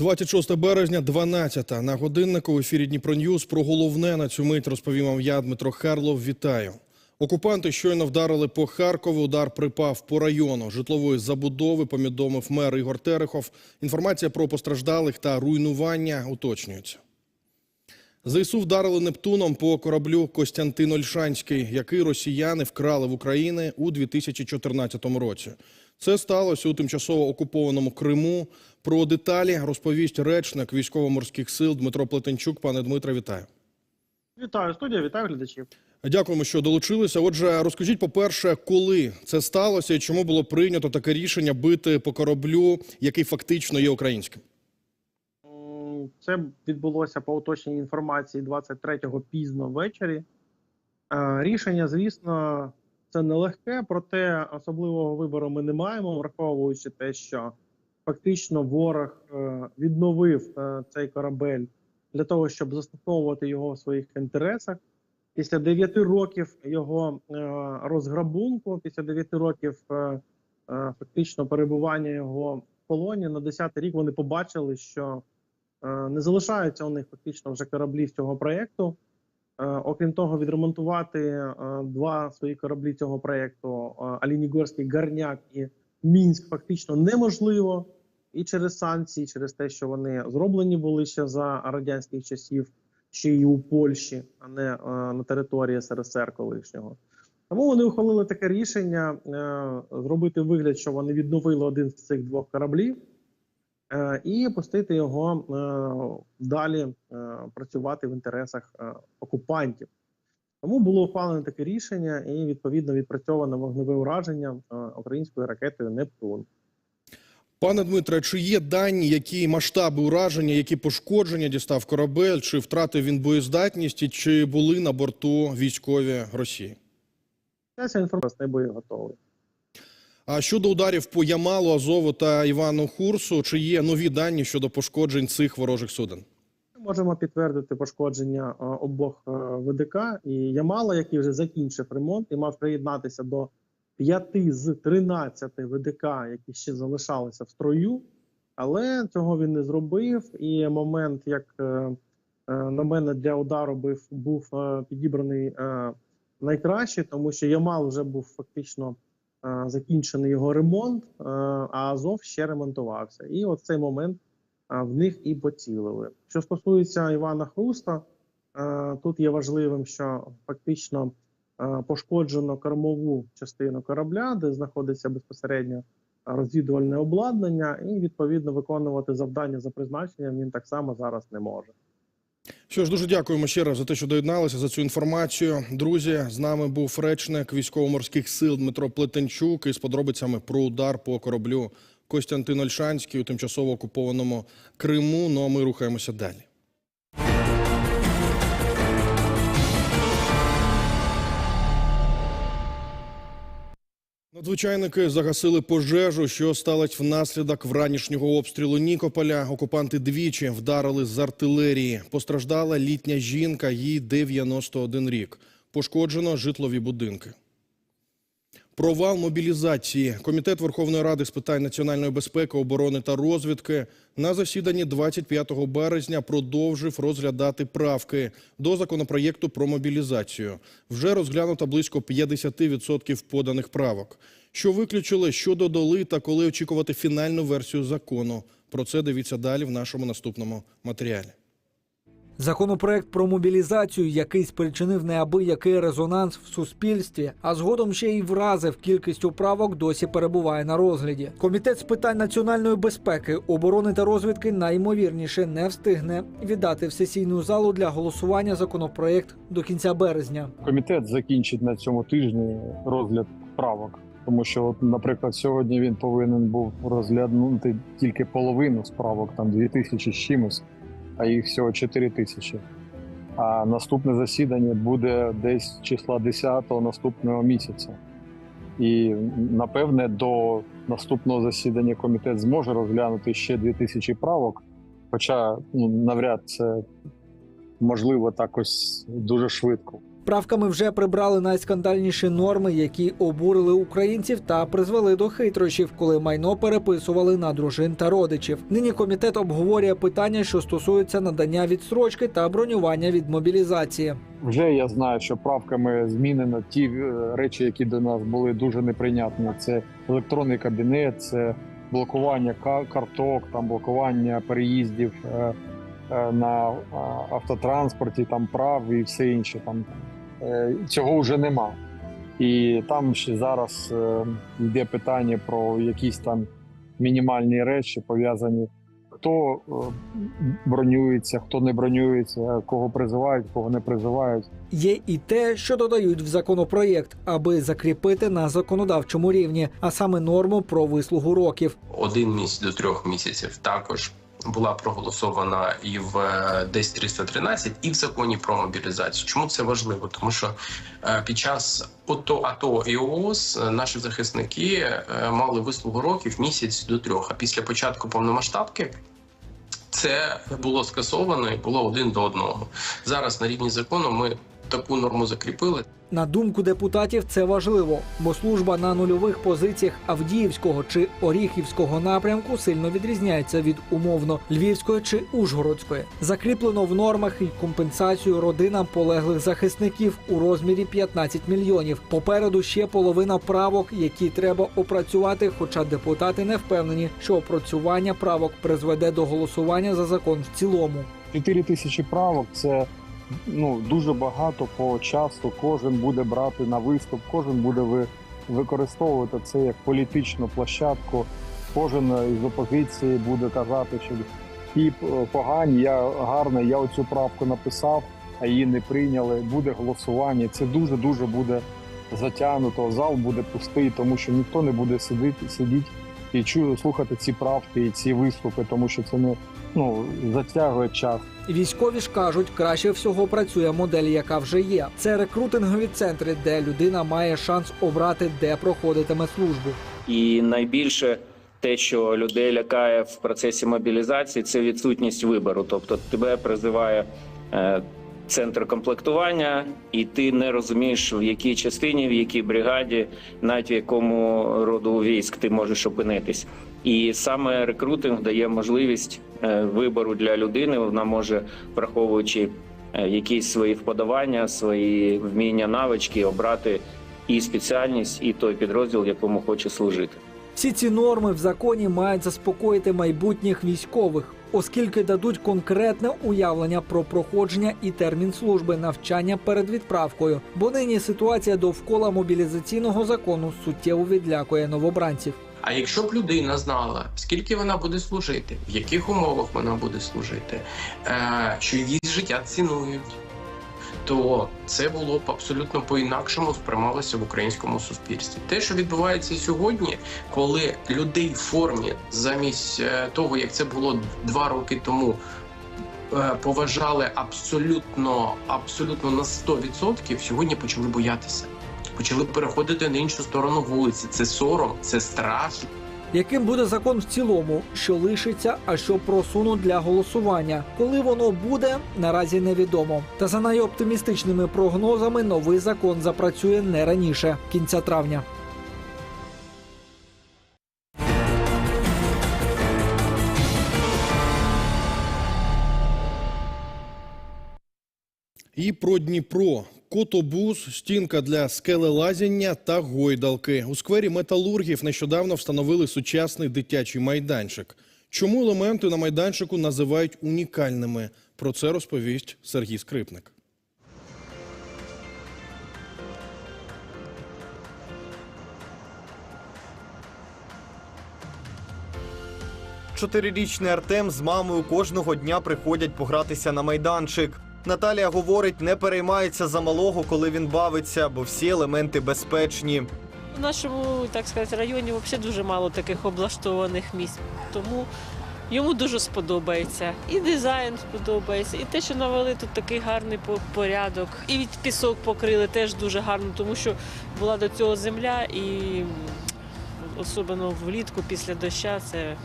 26 березня, 12 на годиннику в ефірі Дніпро Ньюз. Про головне на цю мить розповім вам я, Дмитро Харлов. Вітаю. Окупанти щойно вдарили по Харкову. Удар припав по району житлової забудови. Повідомив мер Ігор Терехов. Інформація про постраждалих та руйнування уточнюється. ЗСУ вдарили Нептуном по кораблю Костянтин Ольшанський, який росіяни вкрали в Україні у 2014 році. Це сталося у тимчасово окупованому Криму. Про деталі розповість речник військово-морських сил Дмитро Плетенчук. Пане Дмитре, вітаю. Вітаю студія, вітаю глядачів. Дякуємо, що долучилися. Отже, розкажіть, по-перше, коли це сталося і чому було прийнято таке рішення бити по кораблю, який фактично є українським? Це відбулося по уточненій інформації 23-го пізно ввечері. Е, Рішення, звісно, це нелегке, проте особливого вибору ми не маємо, враховуючи те, що фактично ворог е, відновив е, цей корабель для того, щоб застосовувати його в своїх інтересах. Після 9 років його е, розграбунку, після 9 років фактично перебування його в полоні на 10-й рік вони побачили, що не залишаються у них фактично вже кораблів цього проєкту. Е, Окрім того, відремонтувати е, два свої кораблі цього проєкту е, Алінігорський Гарняк і Мінськ фактично неможливо і через санкції, через те, що вони зроблені були ще за радянських часів, ще й у Польщі, а не на території СРСР колишнього. Тому вони ухвалили таке рішення зробити вигляд, що вони відновили один з цих двох кораблів, і пустити його е, далі е, працювати в інтересах е, окупантів. Тому було ухвалене таке рішення і відповідно відпрацьоване вогневе ураження е, українською ракетою Нептун. Пане Дмитре, чи є дані, які масштаби ураження, які пошкодження дістав корабель, чи втратив він боєздатність, і чи були на борту військові Росії? Ця інформація не бої готовий. А щодо ударів по Ямалу, Азову та Івану Хурсу, чи є нові дані щодо пошкоджень цих ворожих суден? Можемо підтвердити пошкодження е, обох е, ВДК і Ямала, який вже закінчив ремонт і мав приєднатися до п'яти з 13 ВДК, які ще залишалися в строю. Але цього він не зробив. І момент, як е, на мене для удару був, підібраний найкраще, тому що Ямал вже був фактично закінчений його ремонт, е, а Азов ще ремонтувався. І от цей момент в них і поцілили. Що стосується Івана Хруста, е, тут є важливим, що фактично е, пошкоджено кормову частину корабля, де знаходиться безпосередньо розвідувальне обладнання, і відповідно виконувати завдання за призначенням він так само зараз не може. Що ж, дуже дякуємо ще раз за те, що доєдналися за цю інформацію. Друзі, з нами був речник військово-морських сил Дмитро Плетенчук із подробицями про удар по кораблю Костянтин Ольшанський у тимчасово окупованому Криму. Ну а ми рухаємося далі. Надзвичайники загасили пожежу, що сталася внаслідок вранішнього обстрілу Нікополя. Окупанти двічі вдарили з артилерії. Постраждала літня жінка, їй 91 рік. Пошкоджено житлові будинки. Провал мобілізації. Комітет Верховної Ради з питань національної безпеки, оборони та розвідки на засіданні 25 березня продовжив розглядати правки до законопроєкту про мобілізацію. Вже розглянуто близько 50% поданих правок. Що виключили, що додали та коли очікувати фінальну версію закону. Про це дивіться далі в нашому наступному матеріалі. Законопроект про мобілізацію, який спричинив неабиякий резонанс в суспільстві, а згодом ще й вразив кількістю правок, досі перебуває на розгляді. Комітет з питань національної безпеки, оборони та розвідки найімовірніше не встигне віддати в сесійну залу для голосування законопроект до кінця березня. комітет закінчить на цьому тижні розгляд правок. Тому що, наприклад, сьогодні він повинен був розглянути тільки половину справок, там дві тисячі з чимось, а їх всього 4 тисячі. А наступне засідання буде десь числа 10-го наступного місяця. І напевне до наступного засідання комітет зможе розглянути ще 2 тисячі правок. Хоча ну, навряд це можливо так ось дуже швидко. Правками вже прибрали найскандальніші норми, які обурили українців та призвели до хитрощів, коли майно переписували на дружин та родичів. Нині комітет обговорює питання, що стосуються надання відстрочки та бронювання від мобілізації. Вже я знаю, що правками змінено ті е, речі, які до нас були дуже неприйнятні. Це електронний кабінет, це блокування ка- карток, там блокування переїздів е, е, на автотранспорті, там прав і все інше. Там цього вже нема. І там ще зараз е, йде питання про якісь там мінімальні речі пов'язані. Хто е, бронюється, хто не бронюється, кого призивають, кого не призивають. Є і те, що додають в законопроєкт, аби закріпити на законодавчому рівні, а саме норму про вислугу років. один місяць до трьох місяців також була проголосована і в е, 10313, і в законі про мобілізацію. Чому це важливо? Тому що е, під час ОТО, АТО і ООС е, наші захисники мали вислугу років місяць до трьох. А після початку повномасштабки це було скасовано і було один до одного. Зараз на рівні закону ми таку норму закріпили. На думку депутатів, це важливо, бо служба на нульових позиціях Авдіївського чи Оріхівського напрямку сильно відрізняється від умовно Львівської чи Ужгородської. Закріплено в нормах і компенсацію родинам полеглих захисників у розмірі 15 мільйонів. Попереду ще половина правок, які треба опрацювати. Хоча депутати не впевнені, що опрацювання правок призведе до голосування за закон в цілому. 4 тисячі правок це ну дуже багато по часу. Кожен буде брати на виступ, кожен буде ви, використовувати це як політичну площадку. Кожен із опозиції буде казати, що ті е, погані, я гарний, я оцю правку написав, а її не прийняли. Буде голосування. Це дуже дуже буде затягнуто. Зал буде пустий, тому що ніхто не буде сидіти, сидіти і чую слухати ці правки і ці виступи, тому що це не ну затягує час. Військові ж кажуть, краще всього працює модель, яка вже є. Це рекрутингові центри, де людина має шанс обрати, де проходитиме службу. І найбільше те, що людей лякає в процесі мобілізації, це відсутність вибору. Тобто тебе призиває е, центр комплектування, і ти не розумієш, в якій частині, в якій бригаді, навіть в якому роду військ ти можеш опинитись. І саме рекрутинг дає можливість е, вибору для людини. Вона може, враховуючи е, якісь свої вподобання, свої вміння, навички, обрати і спеціальність, і той підрозділ, якому хоче служити. Всі ці норми в законі мають заспокоїти майбутніх військових, оскільки дадуть конкретне уявлення про проходження і термін служби навчання перед відправкою. Бо нині ситуація довкола мобілізаційного закону суттєво відлякує новобранців. А якщо б людина знала, скільки вона буде служити, в яких умовах вона буде служити, е, що її життя цінують, то це було б абсолютно по-інакшому сприймалося в українському суспільстві. Те, що відбувається сьогодні, коли людей в формі замість е, того, як це було два роки тому. е, Поважали абсолютно, абсолютно на 100%, сьогодні почали боятися. Почали переходити на іншу сторону вулиці. Це сором, це страшно. Яким буде закон в цілому, що лишиться, а що просунуть для голосування? Коли воно буде, наразі невідомо. Та за найоптимістичними прогнозами новий закон запрацює не раніше кінця травня. І про Дніпро. Котобус, стінка для скелелазіння та гойдалки. У сквері металургів нещодавно встановили сучасний дитячий майданчик. Чому елементи на майданчику називають унікальними? Про це розповість Сергій Скрипник. Чотирирічний Артем з мамою кожного дня приходять погратися на майданчик. Наталія говорить, не переймається за малого, коли він бавиться, бо всі елементи безпечні. В нашому, так сказати, районі взагалі дуже мало таких облаштованих місць. Тому йому дуже сподобається. І дизайн сподобається, і те, що навели тут такий гарний порядок. І від пісок покрили теж дуже гарно, тому що була до цього земля, і особливо влітку після доща це,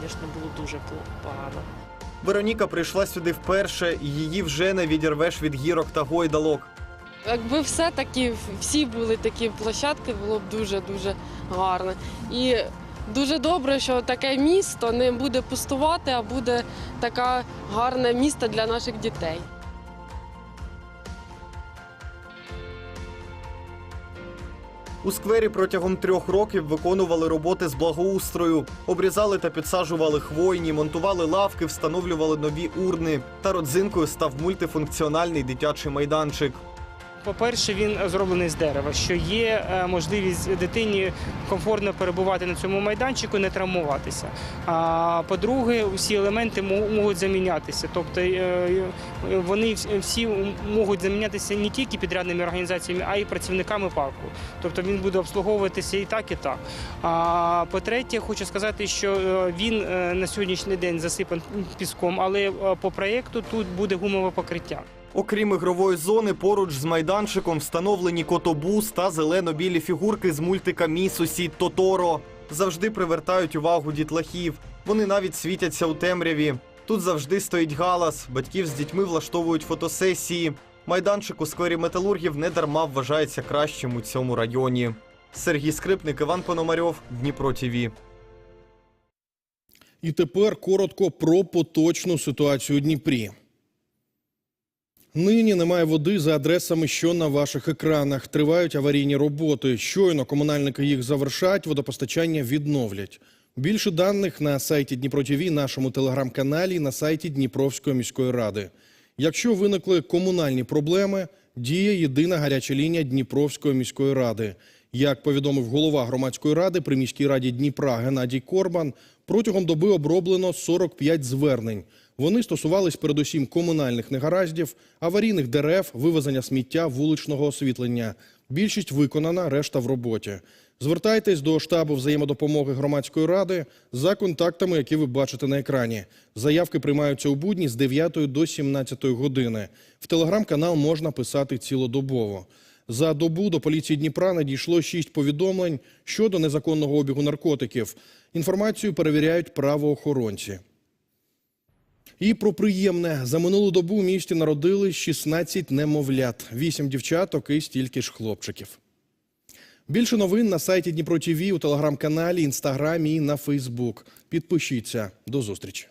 звісно, було дуже погано. Вероніка прийшла сюди вперше, її вже не відірвеш від гірок та гойдалок. Якби все такі, всі були такі площадки, було б дуже-дуже гарно. І дуже добре, що таке місто не буде пустувати, а буде таке гарне місто для наших дітей. У сквері протягом трьох років виконували роботи з благоустрою, обрізали та підсаджували хвойні, монтували лавки, встановлювали нові урни. Та родзинкою став мультифункціональний дитячий майданчик. По-перше, він зроблений з дерева, що є е, можливість дитині комфортно перебувати на цьому майданчику, не травмуватися. А по-друге, усі елементи можуть замінятися. Тобто е, е, вони всі можуть замінятися не тільки підрядними організаціями, а й працівниками парку. Тобто він буде обслуговуватися і так, і так. А по-третє, хочу сказати, що він на сьогоднішній день засипан піском, але по проєкту тут буде гумове покриття. Окрім ігрової зони, поруч з майданчиком встановлені котобус та зелено-білі фігурки з мультика Мій сусід Тоторо. Завжди привертають увагу дітлахів. Вони навіть світяться у темряві. Тут завжди стоїть галас. Батьків з дітьми влаштовують фотосесії. Майданчик у сквері металургів недарма вважається кращим у цьому районі. Сергій Скрипник, Іван Пономарьов, Дніпро ТІВІ. І тепер коротко про поточну ситуацію у Дніпрі. Нині немає води за адресами, що на ваших екранах. Тривають аварійні роботи. Щойно комунальники їх завершать, водопостачання відновлять. Більше даних на сайті Дніпро ТІВІ, нашому телеграм-каналі, на сайті Дніпровської міської ради. Якщо виникли комунальні проблеми, діє єдина гаряча лінія Дніпровської міської ради. Як повідомив голова громадської ради при міській раді Дніпра Геннадій Корбан, протягом доби оброблено 45 звернень. Вони стосувались передусім комунальних негараздів, аварійних дерев, вивезення сміття, вуличного освітлення. Більшість виконана, решта в роботі. Звертайтесь до штабу взаємодопомоги громадської ради за контактами, які ви бачите на екрані. Заявки приймаються у будні з 9 до 17 години. В телеграм-канал можна писати цілодобово. За добу до поліції Дніпра надійшло шість повідомлень щодо незаконного обігу наркотиків. Інформацію перевіряють правоохоронці. І про приємне. За минулу добу у місті народили 16 немовлят, 8 дівчаток і стільки ж хлопчиків. Більше новин на сайті Дніпро ТІВІ, у телеграм-каналі, інстаграмі і на Фейсбук. Підпишіться. До зустрічі.